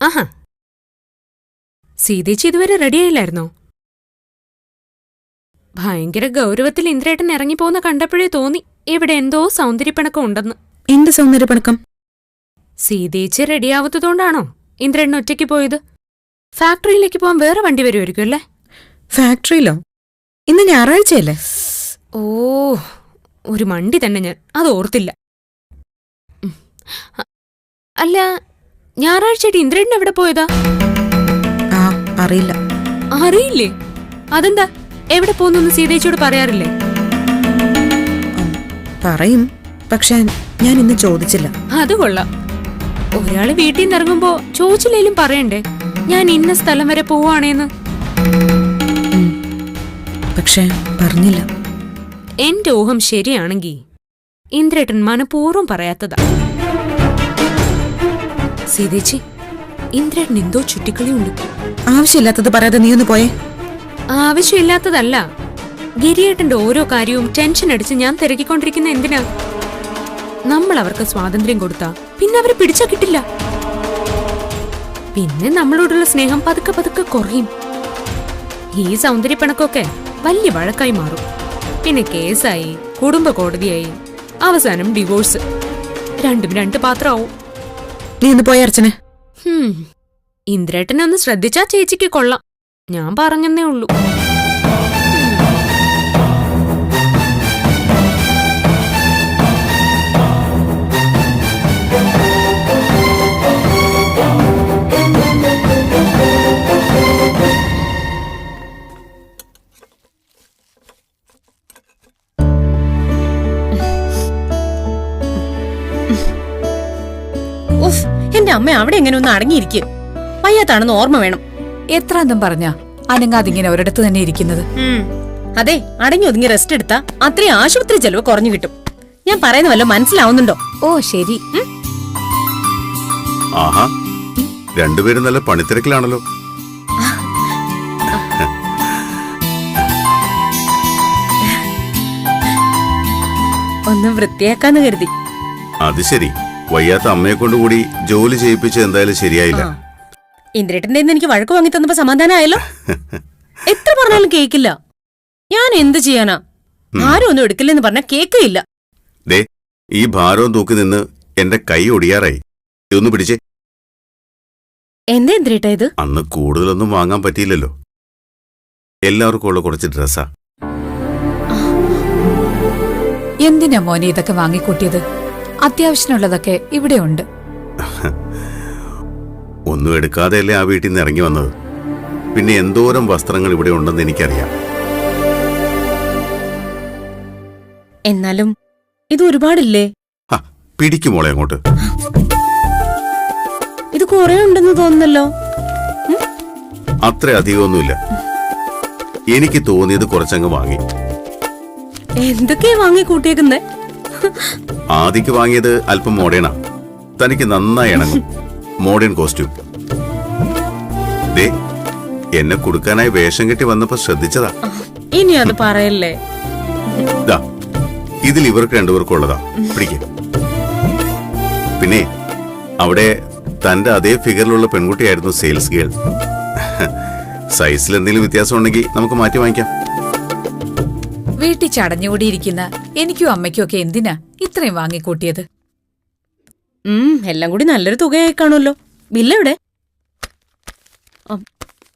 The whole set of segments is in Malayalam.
ആഹാ. സീതേച്ചി ഇതുവരെ റെഡിയായില്ലായിരുന്നോ ഭയങ്കര ഗൗരവത്തിൽ ഇന്ദ്രേട്ടൻ ഇറങ്ങിപ്പോന്ന് കണ്ടപ്പോഴേ തോന്നി ഇവിടെ എന്തോ സൗന്ദര്യപ്പിണക്കം ഉണ്ടെന്ന്. എന്ത് സൗന്ദര്യപ്പണക്കം? സീതേച്ചി റെഡിയാവത്തതുകൊണ്ടാണോ ഇന്ദ്രേട്ടൻ ഒറ്റയ്ക്ക് പോയത്? ഫാക്ടറിയിലേക്ക് പോകാൻ വേറെ വണ്ടി വരുമായിരിക്കും അല്ലേ? ഫാക്ടറിയിലോ ഇന്ന് ഞായറാഴ്ചയല്ലേ? ഓ ഒരു മണ്ടി തന്നെ ഞാൻ. അത് ഓർത്തില്ല. അല്ല ഞായറാഴ്ചയായിട്ട് ഇന്ദ്രേട്ടൻ എവിടെ പോയതാ? ആ അറിയില്ല. അറിയില്ലേ? അതെന്താ? എവിടെ പോകുന്നു സീതേച്ചിയോട് പറയാറില്ലേ? പറയും. പക്ഷെ ഞാൻ ഇന്ന് ചോദിച്ചില്ല. അത് കൊള്ളാം. ഒരാൾ വീട്ടിൽ നിന്ന് ഇറങ്ങുമ്പോ ചോദിച്ചില്ലേലും പറയണ്ടേ? ഞാൻ ഇന്ന സ്ഥലം വരെ പോവാണേന്ന് പക്ഷേ പക്ഷെ പറഞ്ഞില്ല. എന്റെ ഊഹം ശരിയാണെങ്കി ഇന്ദ്രേട്ടൻ മനഃപൂർവം പറയാത്തതാ. സീതേച്ചി ഇന്ദ്രൻ എന്തോ ചുറ്റിക്കളിയുണ്ട്. ആവശ്യമില്ലാത്തത് പറയാതെ നീ ഒന്ന് പോയേ. ആവശ്യമില്ലാത്തതല്ല. ഗിരിയേട്ടന്റെ ഓരോ കാര്യവും ടെൻഷൻ അടിച്ച് ഞാൻ തിരക്കിക്കൊണ്ടിരിക്കുന്ന എന്തിനാ? നമ്മൾ അവർക്ക് സ്വാതന്ത്ര്യം കൊടുത്താ. പിന്നെ അവരെ പിടിച്ചാ കിട്ടില്ല. പിന്നെ നമ്മളോടുള്ള സ്നേഹം പതുക്കെ പതുക്കെ കുറയും. ഈ സൗന്ദര്യപ്പണക്കൊക്കെ വലിയ വഴക്കായി മാറും. പിന്നെ കേസായി കുടുംബ കോടതിയായി അവസാനം ഡിവോഴ്സ് രണ്ടും രണ്ട് പാത്രമാവും. നീ ഇന്ന് പോയ അർച്ചന. ഇന്ദ്രേട്ടനെ ഒന്ന് ശ്രദ്ധിച്ചാ ചേച്ചിക്ക് കൊള്ളാം. ഞാൻ പറഞ്ഞെന്നേ ഉള്ളൂ. എന്റെ അമ്മ അവിടെ എങ്ങനെ ഒന്ന് അടങ്ങിയിരിക്കും? വയ്യാത്താണെന്ന് ഓർമ്മ വേണം. എത്ര എന്തും പറഞ്ഞ? അനങ്ങാതിങ്ങനെ ഒരിടത്ത് തന്നെ ഇരിക്കുന്നത്. അതെ അടങ്ങി ഒതുങ്ങി റെസ്റ്റ് എടുത്താ അത്രയും ആശുപത്രി ചെലവ് കുറഞ്ഞു കിട്ടും. ഞാൻ പറയുന്ന വല്ല മനസ്സിലാവുന്നുണ്ടോ? ഓ ശരി. ആഹാ. രണ്ടുപേരും നല്ല പണിത്തിരക്കിലാണല്ലോ. ഒന്ന് വൃത്തിയാക്കാന്ന് കരുതി. അത് ശരി. വയ്യാത്ത അമ്മയെ കൊണ്ടുകൂടി ജോലി ചെയ്യിപ്പിച്ച് എന്തായാലും ശരിയായില്ല. ഇന്ദ്രേട്ടന്റെ എനിക്ക് വഴക്ക് വാങ്ങി തന്നപ്പോ സമാധാനമായല്ലോ എത്ര പറഞ്ഞാലും കേക്കില്ല. ഞാൻ എന്ത് ചെയ്യാനാ? ആരും ഒന്നും എടുക്കില്ലെന്ന് പറഞ്ഞാൽ കേക്കയില്ല. ദേ ഈ ഭാരവും തൂക്കി നിന്ന് എന്റെ കൈ ഒടിയാറായി. ഇതൊന്ന് പിടിച്ചേ. എന്താ ഇന്ദ്രേട്ട ഇത്? അന്ന് കൂടുതലൊന്നും വാങ്ങാൻ പറ്റിയില്ലല്ലോ. എല്ലാവർക്കും ഉള്ള കുറച്ച് ഡ്രസ്സാ. എന്തിനാ മോനെ ഇതൊക്കെ വാങ്ങിക്കൂട്ടിയത്? അത്യാവശ്യമുള്ളതൊക്കെ ഇവിടെ ഉണ്ട് ഒന്നും എടുക്കാതെയല്ലേ ആ വീട്ടിൽ നിന്ന് ഇറങ്ങി വന്നത്? പിന്നെ എന്തോരം വസ്ത്രങ്ങൾ ഇവിടെ ഉണ്ടെന്ന് എനിക്കറിയാം. എന്നാലും ഇത് ഒരുപാടില്ലേ? പിടിക്കുമോളെ അങ്ങോട്ട്. ഇത് കുറെ ഉണ്ടെന്ന് തോന്നുന്നല്ലോ. അത്ര അധികമൊന്നുമില്ല. എനിക്ക് തോന്നിയത് കുറച്ചങ്ങ് വാങ്ങി. എന്തൊക്കെയാ വാങ്ങി കൂട്ടിയേക്കുന്നേ ആദിക്ക് വാങ്ങിയത് അല്പം മോഡേണാ. തനിക്ക് നന്നായി ഇണങ്ങും. Modern costume. ദേ എന്നെ കൊടുക്കാനായി വേഷം കെട്ടി വന്നപ്പോ ശ്രദ്ധിച്ചതാ. ഇനി അത് പറയല്ലേ? ദാ ഇതിൽ ഇവർക്ക് രണ്ടുപേർക്കും ഉള്ളതാ. പിടിക്ക. പിന്നെ അവിടെ തന്റെ അതേ ഫിഗറിലുള്ള പെൺകുട്ടിയായിരുന്നു സെയിൽസ് ഗേൾ സൈസിൽ എന്തെങ്കിലും വ്യത്യാസം ഉണ്ടെങ്കിൽ നമുക്ക് മാറ്റി വാങ്ങിക്കാം. വീട്ടിൽ ചടഞ്ഞുകൂടിയിരിക്കുന്ന എനിക്കും അമ്മയ്ക്കും ഒക്കെ എന്തിനാ ഇത്രയും വാങ്ങിക്കൂട്ടിയത്? ഉം എല്ലാം കൂടി നല്ലൊരു തുകയായി കാണുമല്ലോ. ബില്ലെവിടെ എവിടെ?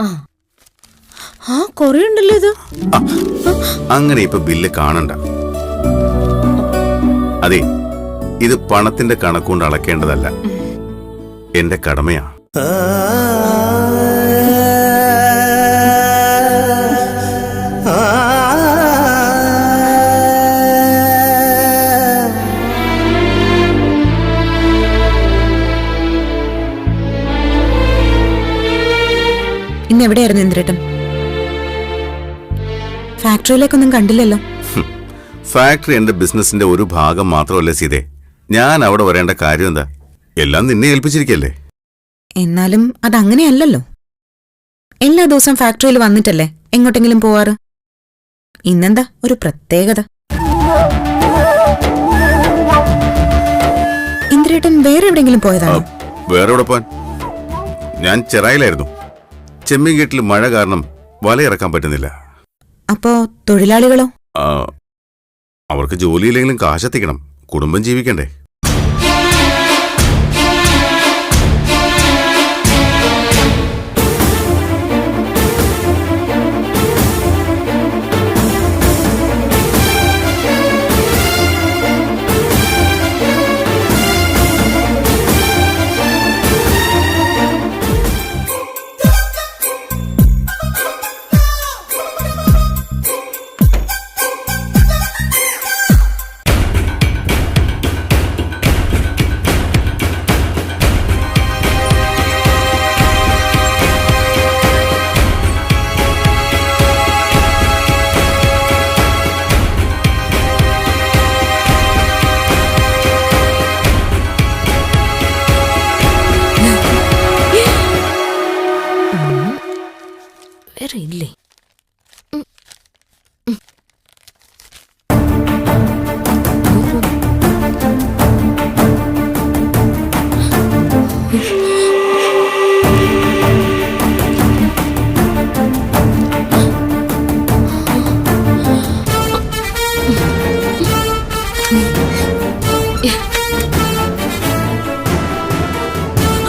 ആ. കൊറേ ഉണ്ടല്ലോ ഇത്. അങ്ങനെ ഇപ്പൊ ബില്ല് കാണണ്ട. അതെ ഇത് പണത്തിന്റെ കണക്കുകൊണ്ട് അളക്കേണ്ടതല്ല. എന്റെ കടമയാ. ഇന്ദ്രേട്ടൻ ഫാക്ടറിയിലേക്കൊന്നും കണ്ടില്ലല്ലോ. ഫാക്ടറി എന്റെ ബിസിനസിന്റെ ഒരു ഭാഗം മാത്രമല്ല സീതേ. ഞാൻ അവിടെ വരേണ്ട കാര്യം എന്താ? എല്ലാം നിന്നെ ഏൽപ്പിച്ചിരിക്കല്ലേ? എന്നാലും അതങ്ങനെയല്ലല്ലോ. എല്ലാ ദിവസവും ഫാക്ടറിയിൽ വന്നിട്ടല്ലേ എങ്ങോട്ടെങ്കിലും പോവാറ്? ഇന്നെന്താ? ഒരു പ്രത്യേകത. ഇന്ദ്രേട്ടൻ വേറെ എവിടെയെങ്കിലും പോയതാണോ? വേറെ എവിടെ പോവാൻ? ഞാൻ ചെറായിലായിരുന്നു. ചെമ്മീൻകെട്ടിൽ മഴ കാരണം വലയിറക്കാൻ പറ്റുന്നില്ല. അപ്പോ തൊഴിലാളികളോ? ആ, അവർക്ക് ജോലിയില്ലെങ്കിലും കാശെത്തിക്കണം കുടുംബം ജീവിക്കണ്ടേ?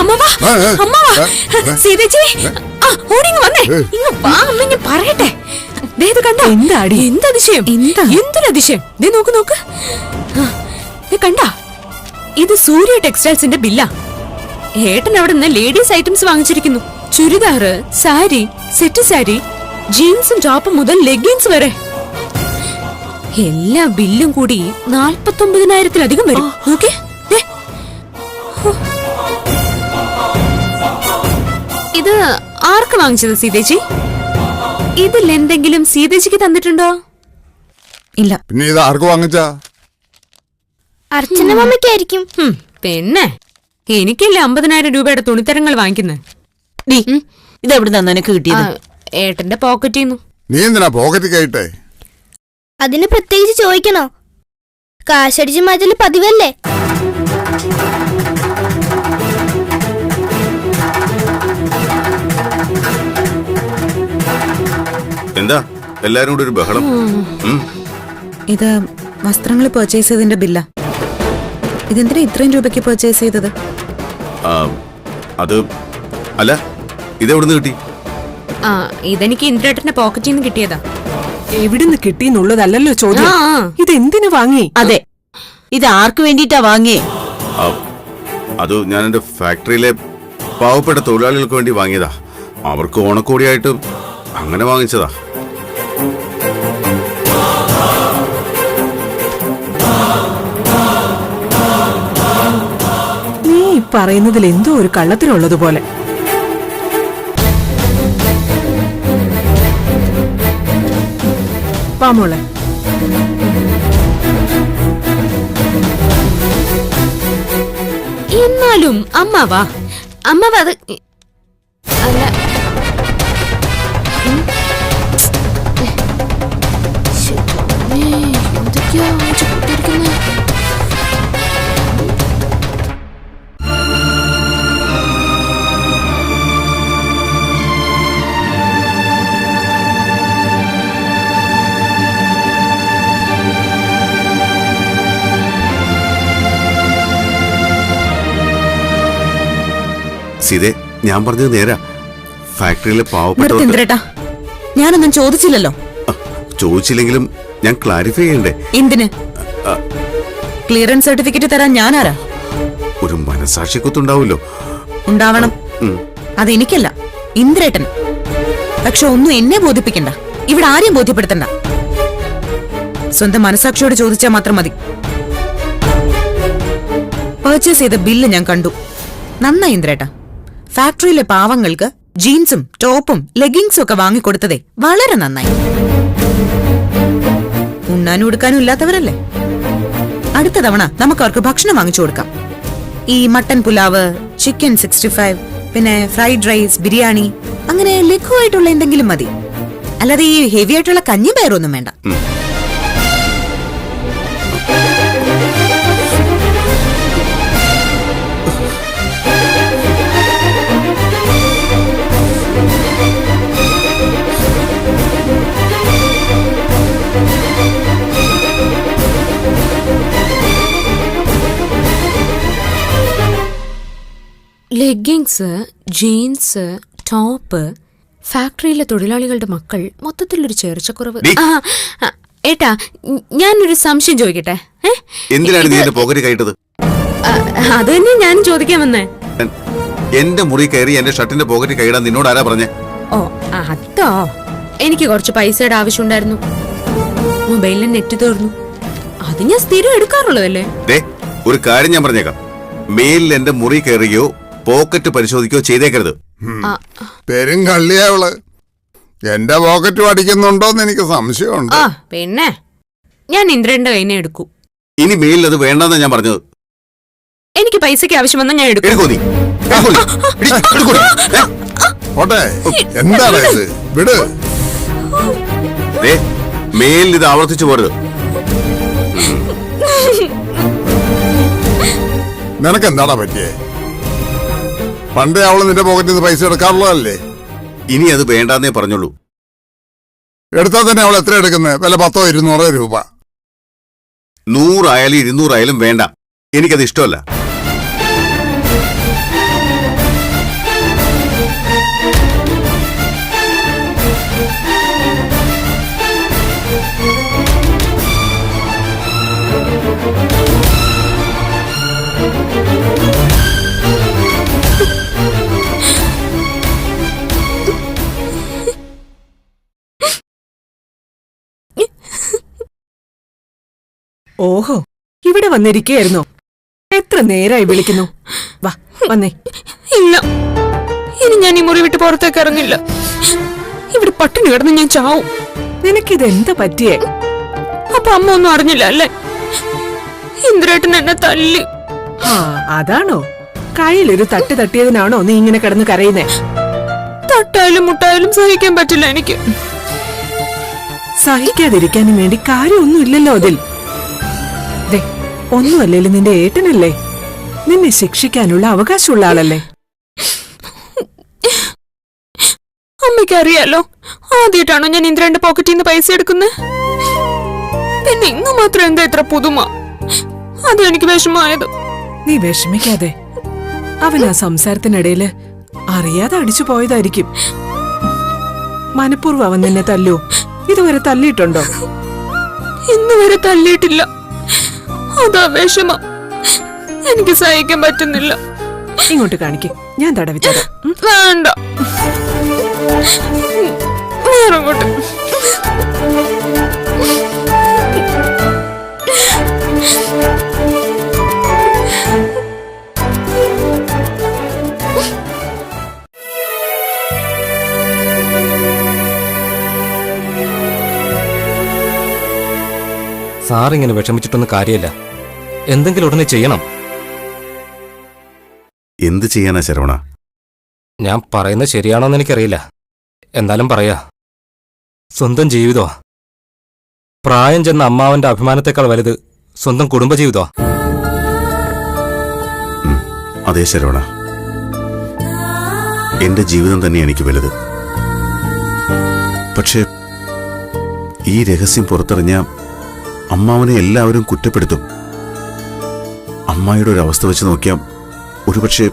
അമ്മവാ അമ്മവാ. സീതേച്ചി ആ. ഓടിങ്ങ് വന്നേ. ഇങ്ങ് വാ അമ്മ ഇങ്ങ് പറയട്ടെ. ദേ കണ്ടോ? എന്താടി? എന്ത് അതിശയം? എന്താ? എന്തൊരു അതിശയം? ദേ നോക്ക് നോക്ക്. കണ്ടാ? ഇത് സൂര്യ ടെക്സ്റ്റൈൽസിന്റെ ബില്ലാ. ഏട്ടൻ അവിടെ നിന്ന് ലേഡീസ് ഐറ്റംസ് വാങ്ങിച്ചിരിക്കുന്നു. ചുരിദാറ് സാരി സെറ്റ് സാരി ജീൻസും ടോപ്പും മുതൽ ലെഗിൻസ് വരെ. എല്ലാ ബില്ലും കൂടി നാൽപ്പത്തൊമ്പതിനായിരത്തിലധികം വരും. നോക്കേ ഇത് ആർക്ക് വാങ്ങിച്ചത് സീതേജി ഇതിൽ എന്തെങ്കിലും സീതേജിക്ക് തന്നിട്ടുണ്ടോ? ഇല്ല. പിന്നെ ഇത് ആർക്ക് വാങ്ങിച്ചാ? അർച്ചന മമ്മയ്ക്കായിരിക്കും പിന്നെ. എനിക്കല്ലേ അമ്പതിനായിരം രൂപയുടെ തുണിത്തരങ്ങൾ വാങ്ങിക്കുന്നത് ഡി ഇതെവിടുന്നാ നിനക്ക് കിട്ടിയത്? ഏട്ടന്റെ പോക്കറ്റിൽ നിന്നു. നീ എന്തിനാ പോക്കറ്റ് കയറ്റേ അതിന് പ്രത്യേകിച്ച് ചോദിക്കണോ? കാശടിച്ച് മാറ്റൽ പതിവല്ലേ? എന്താ? എല്ലാരും കൂടെ ഒരു ബഹളം. ഇത് വസ്ത്രങ്ങൾ പർച്ചേസ് ചെയ്തതിന്റെ ബില്ല ഇതെന്തിനാ ഇത്രയും രൂപയ്ക്ക് പർച്ചേസ് ചെയ്തത്? ആ, അത് അല്ല ഇതെവിടുന്ന് കിട്ടി? ആ ഇതെനിക്ക് ഇന്ദ്രേട്ടന്റെ പോക്കറ്റിൽ നിന്ന് കിട്ടിയതാ. എവിടുന്ന് കിട്ടിയെന്നുള്ളതല്ലല്ലോ ചോദ്യം. ഇത് എന്തിനു വാങ്ങി? അതെ. ഇത് ആർക്കു വേണ്ടിട്ടാ വാങ്ങിയേ? അത് ഞാൻ എന്റെ ഫാക്ടറിയിലെ പാവപ്പെട്ട തൊഴിലാളികൾക്ക് വേണ്ടി വാങ്ങിയതാ. അവർക്ക് ഓണക്കോടിയായിട്ട് അങ്ങനെ വാങ്ങിച്ചതാ. നീ പറയുന്നതിൽ എന്തോ ഒരു പാമോളെ എന്നാലും അമ്മാവാ അമ്മാവ അത് സീതേ ഞാൻ പറഞ്ഞത് നേരാ. ഫാക്ടറിയിലെ പാവപ്പെട്ട ഞാനൊന്നും ചോദിച്ചില്ലല്ലോ. ചോദിച്ചില്ലെങ്കിലും ഞാൻ ക്ലാരിഫൈ ചെയ്യണ്ടേ? എന്തിന്? ക്ലിയറൻസ് സർട്ടിഫിക്കറ്റ് തരാൻ ഞാനാരാ? ഒരു മനസാക്ഷിക്കുത്തുണ്ടാവുമല്ലോ ഉണ്ടാവണം. അത് അതെനിക്കല്ല ഇന്ദ്രേട്ടൻ. പക്ഷെ ഒന്നും എന്നെ ബോധിപ്പിക്കണ്ട. ഇവിടെ ആരെയും ബോധ്യപ്പെടുത്തണ്ട. സ്വന്തം മനസാക്ഷിയോട് ചോദിച്ചാൽ മാത്രം മതി. പർച്ചേസ് ചെയ്ത ബില്ല് ഞാൻ കണ്ടു. നന്നായി ഇന്ദ്രേട്ട. ഫാക്ടറിയിലെ പാവങ്ങൾക്ക് ജീൻസും ടോപ്പും ലെഗിങ്സും ഒക്കെ വാങ്ങിക്കൊടുത്തതേ വളരെ നന്നായി. ഉണ്ണാനും ഉടുക്കാനും ഇല്ലാത്തവരല്ലേ? അടുത്ത തവണ നമുക്ക് അവർക്ക് ഭക്ഷണം വാങ്ങിച്ചു കൊടുക്കാം. ഈ mutton pulao chicken sixty five പിന്നെ ഫ്രൈഡ് റൈസ് ബിരിയാണി അങ്ങനെ ലഘുവായിട്ടുള്ള എന്തെങ്കിലും മതി. അല്ലാതെ ഈ ഹെവി ആയിട്ടുള്ള കഞ്ഞി പയറൊന്നും വേണ്ട ലെഗിങ്സ് ജീൻസ് ടോപ്പ് ഫാക്ടറിയിലെ തൊഴിലാളികളുടെ മക്കൾ മൊത്തത്തിലൊരു ചേർച്ചക്കുറവ്. ഡീ. ആ, ആ, ഏട്ടാ ഞ- ഞാനൊരു സംശയം ചോദിക്കട്ടെ? ഏ? എന്തിനാണ് നീ എന്റെ പോക്കറ്റ് കൈയിട്ടത് ആ, അത് തന്നെ ഞാൻ ചോദിക്കാൻ വന്നേ. എൻ- എന്റെ മുറി കയറി എന്റെ ഷർട്ടിന്റെ പോക്കറ്റ് കൈയിടാൻ നിന്നോട് ആരാ പറഞ്ഞേ? ഓ അതോ. എനിക്ക് കുറച്ച് പൈസയുടെ ആവശ്യമുണ്ടായിരുന്നു. മൊബൈലിൽ നെറ്റ് തീർന്നു. അത് ഞാൻ സ്ഥിരം എടുക്കാറുള്ളതല്ലേ? ദേ ഒരു കാര്യം ഞാൻ പറഞ്ഞേക്കാം. മേലിൽ എന്റെ മുറി കയറുകയോ പോക്കറ്റ് പരിശോധിക്കോ ചെയ്തേക്കരുത്. ആ, പെരും കള്ളിയാവൾ എന്റെ പോക്കറ്റ് അടിക്കുന്നുണ്ടോന്ന് എനിക്ക് സംശയമുണ്ട്. ആ പിന്നെ? ഞാൻ ഇന്ദ്രന്റെ കൈനെ എടുക്കൂ. ഇനി മേലിൽ അത് വേണ്ടെന്ന് ഞാൻ പറഞ്ഞത്. എനിക്ക് പൈസക്ക് ആവശ്യം വന്നാൽ ഞാൻ എടുക്കും. എടുക്കോ നീ? എടുക്കോ നീ? എടി, എടുക്കോ നീ? ഏ? പോട്ടെ എന്താണ് ഇത്? വിട്. ദേ, മേലിൽ ഇത് ആവർത്തിച്ചു പോരുത്. നിനക്ക് എന്താടാ പറ്റിയേ? പണ്ടേ അവൾ നിന്റെ പോക്കറ്റിൽ നിന്ന് പൈസ എടുക്കാറുള്ളതല്ലേ? ഇനി അത് വേണ്ടാന്നേ പറഞ്ഞോളൂ എടുത്താൽ തന്നെ അവൾ എത്ര എടുക്കുന്നത് വില പത്തോ ഇരുന്നൂറോ രൂപ. നൂറായാലും ഇരുന്നൂറായാലും വേണ്ട. എനിക്കത് ഇഷ്ടമല്ല. ഓഹോ ഇവിടെ വന്നിരിക്കുന്നു എത്ര നേരായി വിളിക്കുന്നു. വാ വന്നേ. ഇല്ല. ഇനി ഞാൻ ഈ മുറി വിട്ട് പുറത്തേക്ക് ഇറങ്ങില്ല. ഇവിടെ പട്ടിണി കിടന്ന് ഞാൻ ചാവും. നിനക്കിത് എന്താ പറ്റിയേ? അപ്പൊ അമ്മ ഒന്നും അറിഞ്ഞില്ല അല്ലേ? ഇന്ദ്രേട്ടൻ എന്നെ തല്ലി. ആ അതാണോ? കയ്യിലൊരു തട്ട് തട്ടിയതിനാണോ നീ ഇങ്ങനെ കിടന്ന് കരയുന്നേ? തട്ടായാലും മുട്ടായാലും സഹിക്കാൻ പറ്റില്ല എനിക്ക്. സഹിക്കാതിരിക്കാനും വേണ്ടി കാര്യമൊന്നുമില്ലല്ലോ അതിൽ. ഒന്നുമല്ലേലും നിന്റെ ഏട്ടനല്ലേ? നിന്നെ ശിക്ഷിക്കാനുള്ള അവകാശമുള്ള ആളല്ലേ? അമ്മയ്ക്കറിയാലോ ആദ്യമായിട്ടാണോ ഞാൻ ഇന്ദ്രന്റെ പോക്കറ്റിൽ നിന്ന് പൈസ എടുക്കുന്നത് പിന്നെ ഇന്ന് മാത്രം എന്താ ഇത്ര പുതുമ? അത് എനിക്ക് വിഷമമായത്. നീ വിഷമിക്കാതെ അവൻ ആ സംസാരത്തിനിടയിൽ അറിയാതെ അടിച്ചു പോയതായിരിക്കും. മനഃപൂർവം അവൻ നിന്നെ തല്ലു. ഇതുവരെ തല്ലിയിട്ടുണ്ടോ? ഇന്നുവരെ തല്ലിയിട്ടില്ല. അതാ വിഷമം. എനിക്ക് സഹിക്കാൻ പറ്റുന്നില്ല. ഇങ്ങോട്ട് കാണിക്കേ. ഞാൻ തടവി. വേണ്ട. വേറെങ്ങോട്ട് സാറിങ്ങനെ വിഷമിച്ചിട്ടൊന്നും കാര്യമില്ല. എന്തെങ്കിലും ഉടനെ ചെയ്യണം. എന്ത് ചെയ്യാനാ ശരവണ? ഞാൻ പറയുന്നത് ശരിയാണോന്ന് എനിക്കറിയില്ല. എന്നാലും പറയാ. സ്വന്തം ജീവിതോ? പ്രായം ചെന്ന അമ്മാവന്റെ അഭിമാനത്തെക്കാൾ വലുത് സ്വന്തം കുടുംബജീവിതമാ അതെ ശരവണ. എന്റെ ജീവിതം തന്നെ എനിക്ക് വലുത്. പക്ഷേ ഈ രഹസ്യം പുറത്തറിഞ്ഞ അമ്മാവനെ എല്ലാവരും കുറ്റപ്പെടുത്തും. അമ്മായിയുടെ ഒരു അവസ്ഥ വെച്ച് നോക്കിയാൽ ഒരുപക്ഷെ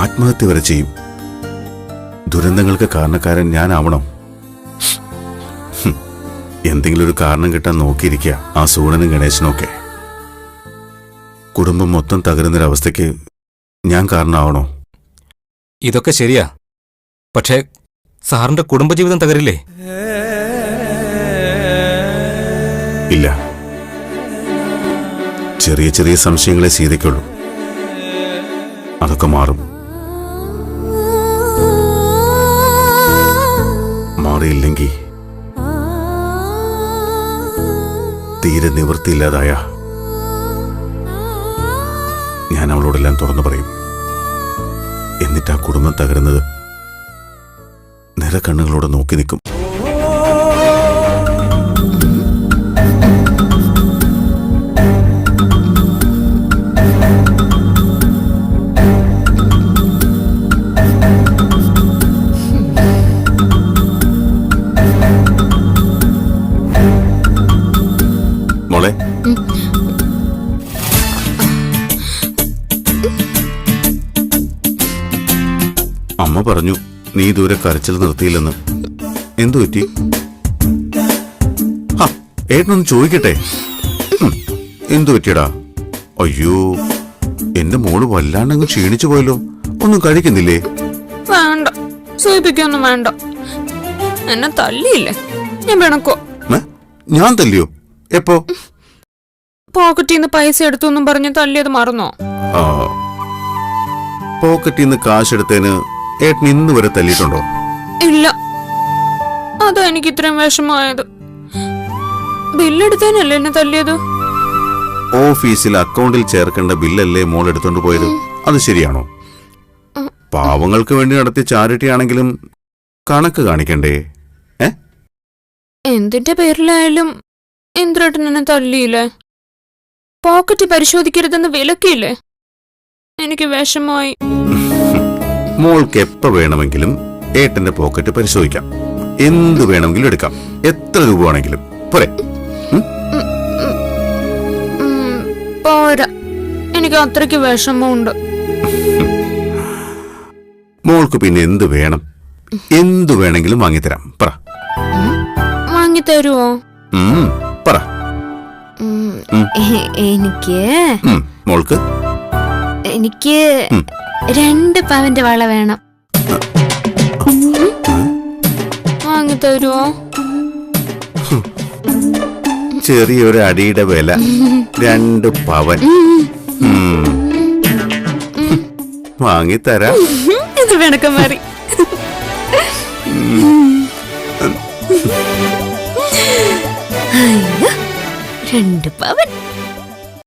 ആത്മഹത്യ വരെ ചെയ്യും. ദുരന്തങ്ങൾക്ക് കാരണക്കാരൻ ഞാനാവണം. എന്തെങ്കിലും ഒരു കാരണം കിട്ടാൻ നോക്കിയിരിക്കുക ആ സൂണനും ഗണേശനും ഒക്കെ കുടുംബം മൊത്തം തകരുന്നൊരവസ്ഥയ്ക്ക് ഞാൻ കാരണമാവണോ? ഇതൊക്കെ ശരിയാ. പക്ഷേ സാറിന്റെ കുടുംബജീവിതം തകരില്ലേ? ഇല്ല. ചെറിയ ചെറിയ സംശയങ്ങളെ സീതയ്ക്കുള്ളൂ അതൊക്കെ മാറും. മാറിയില്ലെങ്കിൽ തീരെ നിവൃത്തിയില്ലാതായ ഞാൻ അവളോടെല്ലാം തുറന്നു പറയും. എന്നിട്ട് ആ കുടുംബം തകരുന്നത് നിറക്കണ്ണുകളോടെ നോക്കി നിൽക്കും. നീ ദൂരെ കരച്ചിൽ നിർത്തിയില്ലെന്ന്. എന്തു പറ്റി? ഏട്ടനൊന്ന് ചോദിക്കട്ടെ. എന്തു പറ്റിയടാ? അയ്യോ എന്റെ മോൾ വല്ലാണ്ടങ്ങ് ക്ഷീണിച്ചു പോയല്ലോ. ഒന്നും കഴിക്കുന്നില്ലേ? വേണ്ട സൂചിപ്പിക്കൊന്നും വേണ്ട. എന്നെ തല്ലിയില്ലേ? ഞാൻ വേണക്കോ ഞാൻ തല്ലിയോ? എപ്പോ? പോക്കറ്റിൽ നിന്ന് പൈസ എടുത്തു പറഞ്ഞ് തല്ലിയത് മറന്നോ? പോക്കറ്റിൽ നിന്ന് കാശെടുത്തതിന് ഏട്ടൻ ഇന്ന് വരെ തല്ലിയിട്ടുണ്ടോ? ഇല്ല. അതോ എനിക്ക് ഇത്രയും വിഷമമായത്. ബില്ലെടുത്തേനല്ലേ എന്നെ തല്ലിയത്? ഓഫീസിൽ അക്കൗണ്ടിൽ ചേർക്കേണ്ട ബില്ലല്ലേ മോൾ എടുത്തോണ്ട് പോയത്? അത് ശരിയാണോ? പാവങ്ങൾക്ക് വേണ്ടി നടത്തിയ ചാരിറ്റി ആണെങ്കിലും കണക്ക് കാണിക്കണ്ടേ? എന്തിന്റെ പേരിലായാലും ഇന്ദ്രേട്ടൻ എന്നെ തല്ലിയില്ലേ? പോക്കറ്റ് പരിശോധിക്കരുതെന്ന് വിലക്കിയില്ലേ? എനിക്ക് വിഷമമായി. മോൾക്ക് എപ്പോ വേണമെങ്കിലും ഏട്ടന്റെ പോക്കറ്റ് പരിശോധിക്കാം. എന്തു വേണമെങ്കിലും എടുക്കാം. എത്ര രൂപ വേണമെങ്കിലും. പോരെ. എനിക്ക് അത്രയ്ക്ക് വിഷമമുണ്ട്. മോൾക്ക് പിന്നെ എന്ത് വേണം? എന്തു വേണമെങ്കിലും വാങ്ങിത്തരാം. പറ. വാങ്ങിത്തരുവോ? ഉം, പറ. എനിക്ക് ഉം, മോൾക്ക്? എനിക്ക് ഉം. രണ്ട് പവന്റെ വള വേണം. വാങ്ങിത്തരുവോ? ചെറിയൊരു അടിയുടെ വില. രണ്ട് പവൻ. വാങ്ങിത്തരാം. ഇത് വേണക്കം മാറി. രണ്ട് പവൻ.